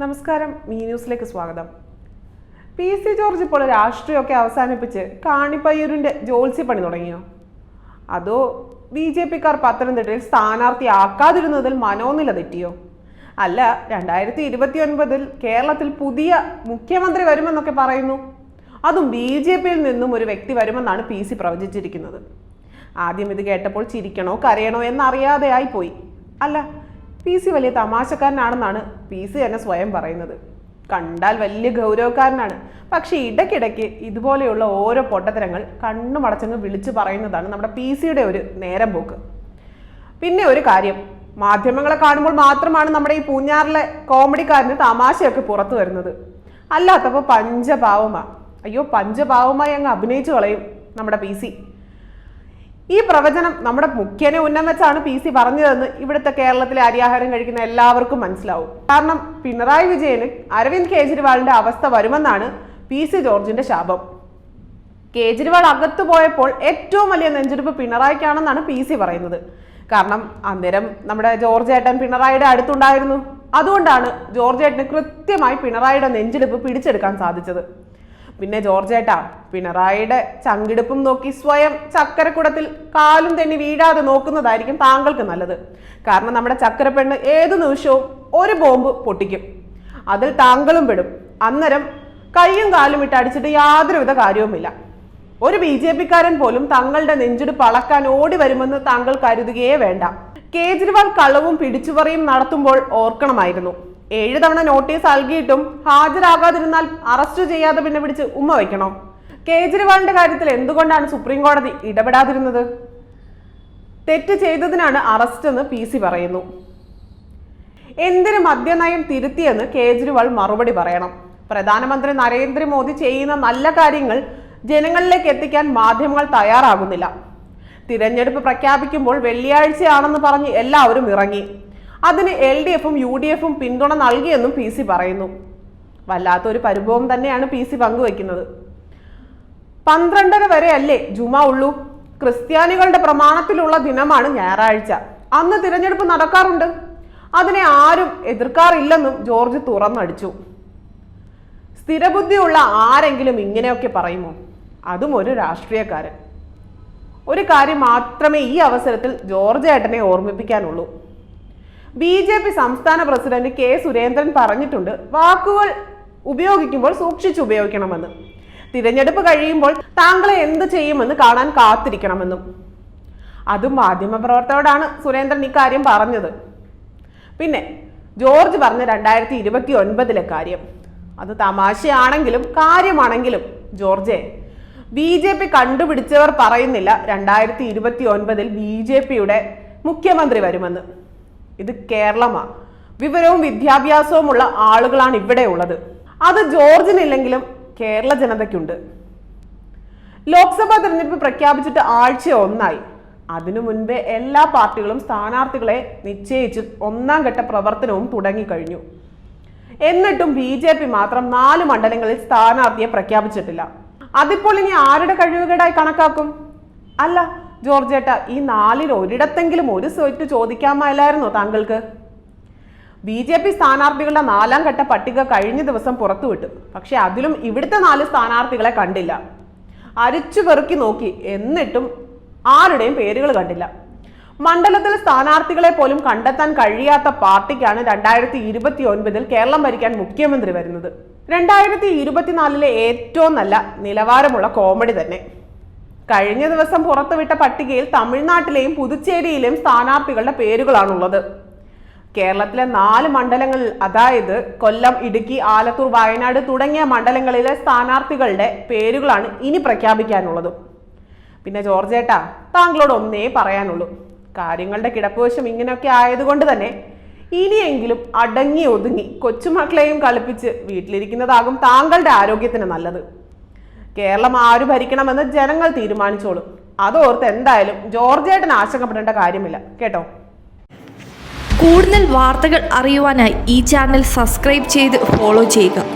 നമസ്കാരം മീ ന്യൂസിലേക്ക് സ്വാഗതം. പി. സി. ജോർജ് ഇപ്പോൾ രാഷ്ട്രീയമൊക്കെ അവസാനിപ്പിച്ച് കാണിപ്പയ്യൂരിന്റെ ജോത്സ്യപ്പണി തുടങ്ങിയോ? അതോ ബി ജെ പിക്കാർ പത്തനംതിട്ടയിൽ സ്ഥാനാർത്ഥിയാക്കാതിരുന്നതിൽ മനോനില തെറ്റിയോ? അല്ല രണ്ടായിരത്തി ഇരുപത്തി ഒൻപതിൽ കേരളത്തിൽ പുതിയ മുഖ്യമന്ത്രി വരുമെന്നൊക്കെ പറയുന്നു. അതും ബി ജെ പിയിൽ നിന്നും ഒരു വ്യക്തി വരുമെന്നാണ് പി സി പ്രവചിച്ചിരിക്കുന്നത്. ആദ്യം ഇത് കേട്ടപ്പോൾ ചിരിക്കണോ കരയണോ എന്നറിയാതെയായി പോയി. അല്ല പി സി വലിയ തമാശക്കാരനാണെന്നാണ് പി സി തന്നെ സ്വയം പറയുന്നത്. കണ്ടാൽ വലിയ ഗൗരവക്കാരനാണ്. പക്ഷേ ഇടയ്ക്കിടയ്ക്ക് ഇതുപോലെയുള്ള ഓരോ പൊട്ടത്തരങ്ങൾ കണ്ണു മടച്ചങ്ങ് വിളിച്ചു പറയുന്നതാണ് നമ്മുടെ പി സിയുടെ ഒരു നേരം പോക്ക്. പിന്നെ ഒരു കാര്യം മാധ്യമങ്ങളെ കാണുമ്പോൾ മാത്രമാണ് നമ്മുടെ ഈ പൂഞ്ഞാറിലെ കോമഡിക്കാരന് തമാശയൊക്കെ പുറത്തു വരുന്നത്. അല്ലാത്തപ്പോൾ പഞ്ചഭാവമ അയ്യോ പഞ്ചപാവമായി അങ്ങ് അഭിനയിച്ചു കളയും നമ്മുടെ പി സി. ഈ പ്രവചനം നമ്മുടെ മുഖ്യനെ ഉന്നം വെച്ചാണ് പി സി പറഞ്ഞതെന്ന് ഇവിടുത്തെ കേരളത്തിലെ അരിയാഹാരം കഴിക്കുന്ന എല്ലാവർക്കും മനസ്സിലാവും. കാരണം പിണറായി വിജയന് അരവിന്ദ് കേജ്രിവാളിന്റെ അവസ്ഥ വരുമെന്നാണ് പി സി ജോർജിന്റെ ശാപം. കേജ്രിവാൾ അകത്തു പോയപ്പോൾ ഏറ്റവും വലിയ നെഞ്ചെടുപ്പ് പിണറായിക്കാണെന്നാണ് പി സി പറയുന്നത്. കാരണം അന്നേരം നമ്മുടെ ജോർജ് ഏട്ടൻ പിണറായിയുടെ അടുത്തുണ്ടായിരുന്നു. അതുകൊണ്ടാണ് ജോർജ് ഏട്ടന് കൃത്യമായി പിണറായിയുടെ നെഞ്ചെടുപ്പ് പിടിച്ചെടുക്കാൻ സാധിച്ചത്. പിന്നെ ജോർജ് ഏട്ടാ പിണറായിയുടെ ചങ്കിടുപ്പും നോക്കി സ്വയം ചക്കരക്കുടത്തിൽ കാലും തെന്നി വീഴാതെ നോക്കുന്നതായിരിക്കും താങ്കൾക്ക് നല്ലത്. കാരണം നമ്മുടെ ചക്കരപ്പെണ്ണ് ഏതു നിമിഷവും ഒരു ബോംബ് പൊട്ടിക്കും. അതിൽ താങ്കളും പെടും. അന്നേരം കൈയും കാലും ഇട്ട് അടിച്ചിട്ട് യാതൊരുവിധ കാര്യവുമില്ല. ഒരു ബി ജെ പിക്കാരൻ പോലും തങ്ങളുടെ നെഞ്ചിടിപ്പ് അളക്കാൻ ഓടി വരുമെന്ന് താങ്കൾ കരുതുകയേ വേണ്ട. കേജ്രിവാൾ കളവും പിടിച്ചുപറിയും നടത്തുമ്പോൾ ഓർക്കണമായിരുന്നു. ഏഴ് തവണ നോട്ടീസ് നൽകിയിട്ടും ഹാജരാകാതിരുന്നാൽ അറസ്റ്റ് ചെയ്യാതെ പിന്നെ പിടിച്ച് ഉമ്മ വയ്ക്കണോ? കേജ്രിവാളിന്റെ കാര്യത്തിൽ എന്തുകൊണ്ടാണ് സുപ്രീം കോടതി ഇടപെടാതിരുന്നത്? തെറ്റ് ചെയ്തതിനാണ് അറസ്റ്റ് എന്ന് പി സി പറയുന്നു. എന്തിന് മദ്യനയം തിരുത്തിയെന്ന് കേജ്രിവാൾ മറുപടി പറയണം. പ്രധാനമന്ത്രി നരേന്ദ്രമോദി ചെയ്യുന്ന നല്ല കാര്യങ്ങൾ ജനങ്ങളിലേക്ക് എത്തിക്കാൻ മാധ്യമങ്ങൾ തയ്യാറാകുന്നില്ല. തിരഞ്ഞെടുപ്പ് പ്രഖ്യാപിക്കുമ്പോൾ വെള്ളിയാഴ്ചയാണെന്ന് പറഞ്ഞ് എല്ലാവരും ഇറങ്ങി. അതിന് എൽ ഡി എഫും യു ഡി എഫും പിന്തുണ നൽകിയെന്നും പി സി പറയുന്നു. വല്ലാത്തൊരു പരിഭവം തന്നെയാണ് പി സി പങ്കുവയ്ക്കുന്നത് പന്ത്രണ്ടര വരെ അല്ലേ ജുമ ഉള്ളൂ. ക്രിസ്ത്യാനികളുടെ പ്രമാണത്തിലുള്ള ദിനമാണ് ഞായറാഴ്ച. അന്ന് തിരഞ്ഞെടുപ്പ് നടക്കാറുണ്ട്. അതിനെ ആരും എതിർക്കാറില്ലെന്നും ജോർജ് തുറന്നടിച്ചു. സ്ഥിരബുദ്ധിയുള്ള ആരെങ്കിലും ഇങ്ങനെയൊക്കെ പറയുമോ? അതും ഒരു രാഷ്ട്രീയക്കാരൻ. ഒരു കാര്യം മാത്രമേ ഈ അവസരത്തിൽ ജോർജ് ഏട്ടനെ ഓർമ്മിപ്പിക്കാനുള്ളൂ. ബി ജെ പി സംസ്ഥാന പ്രസിഡന്റ് കെ സുരേന്ദ്രൻ പറഞ്ഞിട്ടുണ്ട് വാക്കുകൾ ഉപയോഗിക്കുമ്പോൾ സൂക്ഷിച്ചു ഉപയോഗിക്കണമെന്ന്. തിരഞ്ഞെടുപ്പ് കഴിയുമ്പോൾ താങ്കളെ എന്ത് ചെയ്യുമെന്ന് കാണാൻ കാത്തിരിക്കണമെന്നും. അതും മാധ്യമപ്രവർത്തകരോടാണ് സുരേന്ദ്രൻ ഇക്കാര്യം പറഞ്ഞത്. പിന്നെ ജോർജ് പറഞ്ഞ രണ്ടായിരത്തി ഇരുപത്തി ഒൻപതിലെ കാര്യം. അത് തമാശയാണെങ്കിലും കാര്യമാണെങ്കിലും ജോർജെ ബി ജെ പി കണ്ടുപിടിച്ചവർ പറയുന്നില്ല രണ്ടായിരത്തി ഇരുപത്തി ഒൻപതിൽ ബി ജെ പിയുടെ മുഖ്യമന്ത്രി വരുമെന്ന്. ഇത് കേരളമാണ് വിവരവും വിദ്യാഭ്യാസവുമുള്ള ആളുകളാണ് ഇവിടെ ഉള്ളത്. അത് ജോർജിനില്ലെങ്കിലും കേരള ജനതയ്ക്കുണ്ട്. ലോക്സഭാ തെരഞ്ഞെടുപ്പ് പ്രഖ്യാപിച്ചിട്ട് ആഴ്ച ഒന്നായി. അതിനു മുൻപേ എല്ലാ പാർട്ടികളും സ്ഥാനാർത്ഥികളെ നിശ്ചയിച്ച് ഒന്നാം ഘട്ട പ്രവർത്തനവും തുടങ്ങിക്കഴിഞ്ഞു. എന്നിട്ടും ബി ജെ പി മാത്രം നാല് മണ്ഡലങ്ങളിൽ സ്ഥാനാർത്ഥിയെ പ്രഖ്യാപിച്ചിട്ടില്ല. അതിപ്പോൾ ഇനി ആരുടെ കഴിവുകേടായി കണക്കാക്കും? അല്ല ജോർജേട്ട ഈ നാലിൽ ഒരിടത്തെങ്കിലും ഒരു സീറ്റ് ചോദിക്കാമല്ലായിരുന്നോ താങ്കൾക്ക്? ബി ജെ പി സ്ഥാനാർത്ഥികളുടെ നാലാം ഘട്ട പട്ടിക കഴിഞ്ഞ ദിവസം പുറത്തുവിട്ടു. പക്ഷെ അതിലും ഇവിടുത്തെ നാല് സ്ഥാനാർത്ഥികളെ കണ്ടില്ല. അരിച്ചു പെറുക്കി നോക്കി. എന്നിട്ടും ആരുടെയും പേരുകൾ കണ്ടില്ല. മണ്ഡലത്തിൽ സ്ഥാനാർത്ഥികളെ പോലും കണ്ടെത്താൻ കഴിയാത്ത പാർട്ടിക്കാണ് രണ്ടായിരത്തി ഇരുപത്തി ഒൻപതിൽ കേരളം ഭരിക്കാൻ മുഖ്യമന്ത്രി വരുന്നത്. രണ്ടായിരത്തി ഇരുപത്തിനാലിലെ ഏറ്റവും നല്ല നിലവാരമുള്ള കോമഡി തന്നെ. കഴിഞ്ഞ ദിവസം പുറത്തുവിട്ട പട്ടികയിൽ തമിഴ്നാട്ടിലെയും പുതുച്ചേരിയിലെയും സ്ഥാനാർത്ഥികളുടെ പേരുകളാണുള്ളത്. കേരളത്തിലെ നാല് മണ്ഡലങ്ങളിൽ അതായത് കൊല്ലം ഇടുക്കി ആലത്തൂർ വയനാട് തുടങ്ങിയ മണ്ഡലങ്ങളിലെ സ്ഥാനാർത്ഥികളുടെ പേരുകളാണ് ഇനി പ്രഖ്യാപിക്കാനുള്ളത്. പിന്നെ ജോർജേട്ടാ താങ്കളോട് ഒന്നേ പറയാനുള്ളൂ. കാര്യങ്ങളുടെ കിടപ്പുവശം ഇങ്ങനെയൊക്കെ ആയതുകൊണ്ട് തന്നെ ഇനിയെങ്കിലും അടങ്ങി ഒതുങ്ങി കൊച്ചുമക്കളെയും കളിപ്പിച്ച് വീട്ടിലിരിക്കുന്നതാകും താങ്കളുടെ ആരോഗ്യത്തിന് നല്ലത്. കേരളം ആര് ഭരിക്കണമെന്ന് ജനങ്ങൾ തീരുമാനിച്ചോളും. അതോർത്ത് എന്തായാലും ജോർജേട്ടൻ ആശങ്കപ്പെടേണ്ട കാര്യമില്ല. കേട്ടോ? കൂടുതൽ വാർത്തകൾ അറിയുവാനായി ഈ ചാനൽ സബ്സ്ക്രൈബ് ചെയ്ത് ഫോളോ ചെയ്യുക.